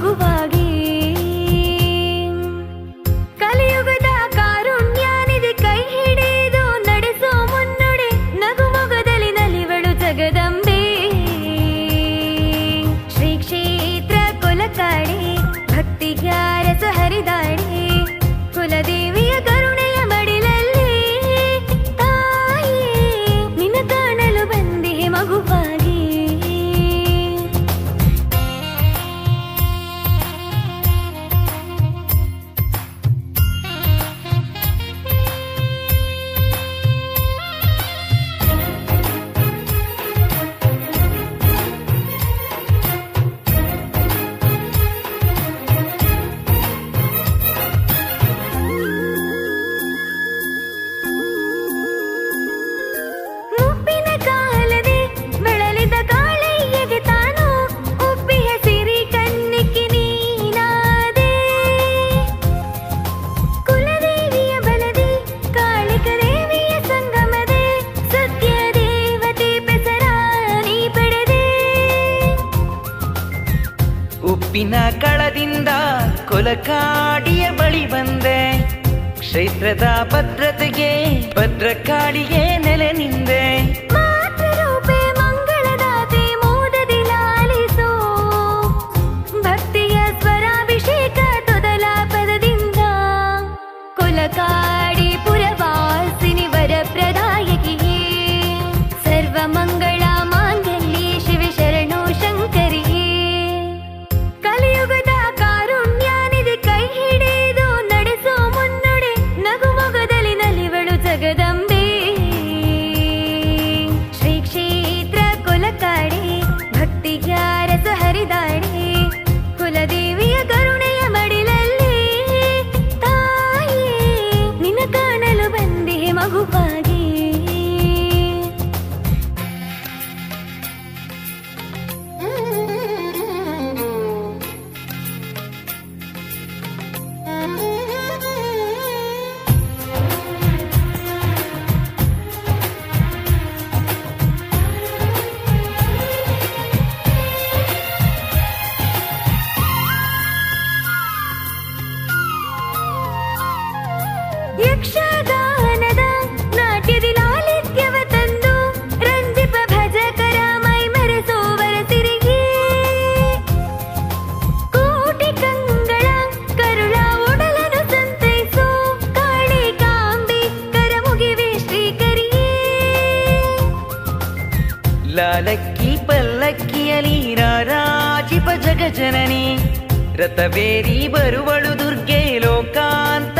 ಮಗುವಾಗಿ ಮುಪ್ಪಿನ ಕಳದಿಂದ ಕೊಲಕಾಡಿಯ ಬಳಿ ಬಂದೆ. ಕ್ಷೇತ್ರದ ಭದ್ರತೆಗೆ ಭದ್ರಕಾಳಿಗೆ ನೆಲೆ ನಿಂದೆ. ಯಕ್ಷಗಾನದ ನಾಟ್ಯದಿ ಲಾಲಿತ್ಯವ ತಂದು ರಂಜಿಪ ಭಜಕರ ಮೈ ಮೆರೆಸೋವರ ಸಿರಿಗೆ ಕೋಟಿ ಕಂಗಳ ಕರುಳ ಒಡಲನು ಸಂತೈಸೋ, ಕಾಳಿ ಕಾಂಬಿ ಕರ ಮುಗಿವೆ ಲಾಲಕ್ಕಿ ಪಲ್ಲಕ್ಕಿಯಲಿ ರಾರಾಜಿಪ ಜಗಜನನಿ, ರಥವೇರಿ ಬರುವಳು ದುರ್ಗೆ ಲೋಕಾಂತಕಿ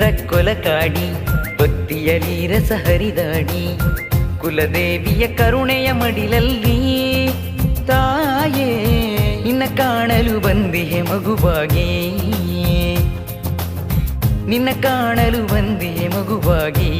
ಕ್ಷೇತ್ರ ಕೊಲಕಾಡಿ ಭಕ್ತಿಯಲಿ ರಸ ಹರಿದಾಡಿ, ಕುಲದೇವಿಯ ಕರುಣೆಯ ಮಡಿಲಲ್ಲಿ ತಾಯೇ, ನಿನ್ನ ಕಾಣಲು ಬಂದಿಹೆ ಮಗುವಾಗಿ. ನಿನ್ನ ಕಾಣಲು ಬಂದಿಹೆ ಮಗುವಾಗಿ.